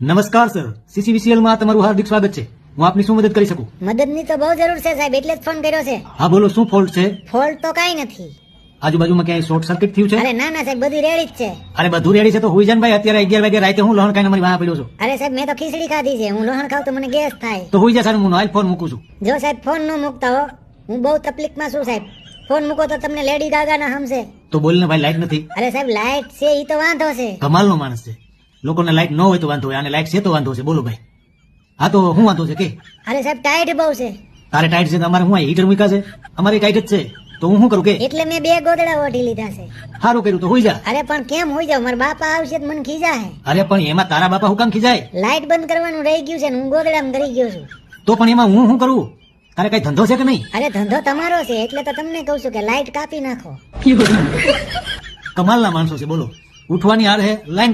નમસ્કાર સર. સીસીવીસીએલમાં તમારું હાર્દિક સ્વાગત છે. હું આપની શું મદદ કરી શકું? મદદની તો બહુ જરૂર છે સાહેબ. એટલે જ ફોન કર્યો છે. હા બોલો શું ફોલ્ટ છે? ફોલ્ટ તો કાંઈ નથી. આજુબાજુમાં ક્યાંય શોર્ટ સર્કિટ થયું છે? અરે ના ના સાહેબ. બધી રેડી જ છે. અરે બધું રેડી છે તો હુઈ જાન ભાઈ. અત્યારે અગિયાર વાગે રાતે હું લોહણ ખાઈને મારી વાહ પડ્યો છું. અરે સાહેબ મેં તો ખીચડી ખાધી છે. હું લોહણ ખાવ તો મને ગેસ થાય. તો હુઈ જા સારું હું હાલ ફોન મૂકું છું. જો સાહેબ ફોન ન મૂકતા હો. હું બહુ તકલીફમાં છું સાહેબ. ફોન મૂકો તો તમને લેડી ગાગા ના હમશે. તો બોલને ભાઈ લાઈટ નથી. અરે સાહેબ લાઈટ છે ઈ તો વાંધો છે. કમાલનો માણસ છે. લોકોને લાઈટ ન હોય તો વાંધો હોય અને લાઈટ છે તો વાંધો છે. બોલો ભાઈ. હા તો શું વાંધો છે કે? અરે સાહેબ ટાઈટ બહુ છે. તારે ટાઈટ છે તો અમારે હું હીટર મૂકા છે? અમારે ટાઈટ જ છે. તો હું શું કરું કે? એટલે મેં બે ગોદડા ઓઢી લીધા છે. સારું કર્યું તો હોઈ જા. અરે પણ કેમ હોઈ જાવ મારા બાપા આવશે તો મને ખીજાય. અરે પણ એમાં તારા બાપા હું કામ ખીજાય? લાઈટ બંધ કરવાનું રહી ગયું છે ને હું ગોદડામાં કરી ગયો છું. તો પણ એમાં હું શું કરું? તારે કઈ ધંધો છે કે નહીં? અરે ધંધો તમારો છે એટલે તો તમને કહું છું કે લાઈટ કાપી નાખો. કમાલના માણસો છે બોલો. ઉઠવાની હાર હે લાઈન